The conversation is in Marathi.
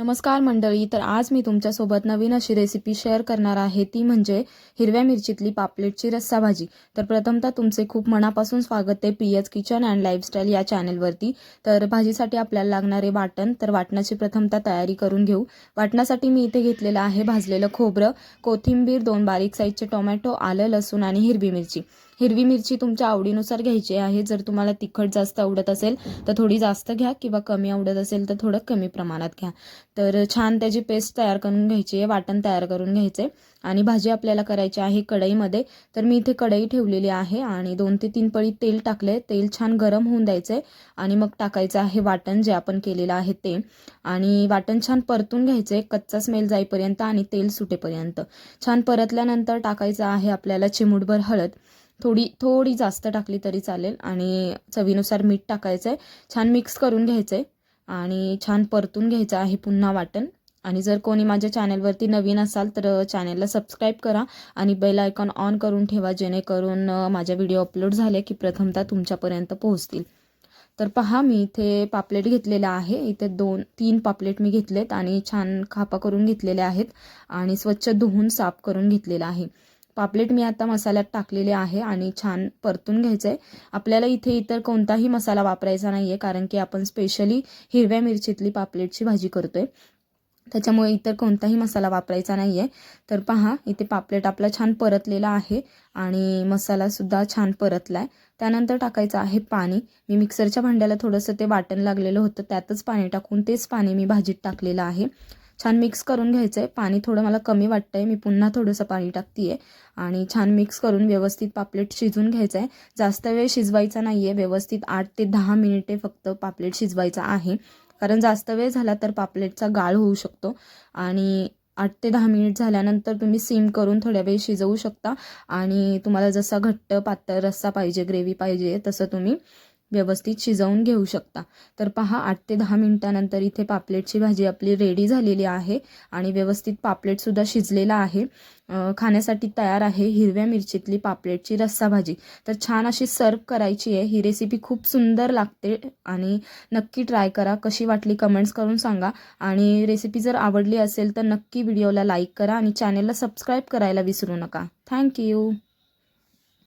नमस्कार मंडळी तर आज मी तुमच्यासोबत नवीन अशी रेसिपी शेअर करणार आहे. ती म्हणजे हिरव्या मिरचीतली पापलेटची रस्सा भाजी. तर प्रथमतः तुमचे खूप मनापासून स्वागत आहे P H kitchen and lifestyle या चॅनेलवरती तर भाजीसाठी आपल्याला लागणारे वाटण तर वाटणाची प्रथमतः तयारी करून घेऊ. वाटणासाठी मी इथे घेतलेलं आहे भाजलेलं खोबरं कोथिंबीर दोन बारीक साईजचे टोमॅटो आलं लसूण आणि हिरवी मिरची. हिरवी मिरची तुमच्या आवडीनुसार घ्यायची आहे. जर तुम्हाला तिखट जास्त आवडत असेल तर थोडी जास्त घ्या किंवा कमी आवडत असेल तर थोडं कमी प्रमाणात घ्या. तर छान त्याची पेस्ट तयार करून घ्यायची आहे वाटण तयार करून घ्यायचे आणि भाजी आपल्याला करायची आहे कढईमध्ये. तर मी इथे कढई ठेवलेली आहे आणि दोन ते तीन पळी तेल टाकले तेल छान गरम होऊन द्यायचे आणि मग टाकायचं आहे वाटण जे आपण केलेलं आहे ते. आणि वाटण छान परतून घ्यायचे कच्चा स्मेल जाईपर्यंत आणि तेल सुटेपर्यंत. छान परतल्यानंतर टाकायचं आहे आपल्याला चिमूटभर हळद. थोडी थोडी जास्त टाकली तरी चालेल आणि चवीनुसार मीठ टाकायचं आहे छान मिक्स करून घ्यायचं आहे आणि छान परतून घ्यायचं आहे पुन्हा वाटण. आणि जर कोणी माझ्या चॅनलवरती नवीन असाल तर चॅनलला सबस्क्राईब करा आणि बेल आयकॉन ऑन करून ठेवा जेणेकरून माझ्या व्हिडिओ अपलोड झाले की प्रथमतः तुमच्यापर्यंत पोहोचतील. तर पहा मी इथे पापलेट घेतलेला आहे. इथे दोन तीन पापलेट मी घेतलेत आणि छान खापा करून घेतलेले आहेत आणि स्वच्छ धुवून साफ करून घेतलेला आहे. पापलेट मी आता मसाल्यात टाकलेले आहे आणि छान परतून घ्यायचं आहे आपल्याला इथे इतर कोणताही मसाला वापरायचा नाही आहे कारण की आपण स्पेशली हिरव्या मिरचीतली पापलेटची भाजी करतोय. त्याच्यामुळे इतर कोणताही मसाला वापरायचा नाही आहे तर पहा इथे पापलेट आपला छान परतलेला आहे आणि मसालासुद्धा छान परतला आहे त्यानंतर टाकायचं आहे पाणी. मी मिक्सरच्या भांड्याला थोडंसं ते वाटण लागलेलं होतं त्यातच पाणी टाकून तेच पाणी मी भाजीत टाकलेलं आहे. छान मिक्स करून घ्यायचं आहे पाणी थोडं मला कमी वाटतं आहे मी पुन्हा थोडंसं पाणी टाकते आहे आणि छान मिक्स करून व्यवस्थित पापलेट शिजून घ्यायचं आहे जास्त वेळ शिजवायचा नाही आहे व्यवस्थित आठ ते दहा मिनिटे फक्त पापलेट शिजवायचा आहे. कारण जास्त वेळ झाला तर पापलेटचा गाळ होऊ शकतो. आणि आठ ते दहा मिनिट झाल्यानंतर तुम्ही सिम करून थोड्या वेळ शिजवू शकता. आणि तुम्हाला जसा घट्ट पातळ रस्सा पाहिजे ग्रेव्ही पाहिजे तसं तुम्ही व्यवस्थित शिजवून घेऊ शकता. तर पहा आठ ते दहा मिनटानंतर इथे पापलेटची भाजी आपली रेडी झालेली आहे आणि व्यवस्थित पापलेटसुद्धा शिजलेला आहे. खाण्यासाठी तयार आहे हिरव्या मिरचीतली पापलेटची रस्सा भाजी. तर छान अशी सर्व करायची आहे. ही रेसिपी खूप सुंदर लागते आणि नक्की ट्राय करा. कशी वाटली कमेंट्स करून सांगा. आणि रेसिपी जर आवडली असेल तर नक्की व्हिडिओला लाईक करा आणि चॅनेलला सबस्क्राईब करायला विसरू नका. थँक्यू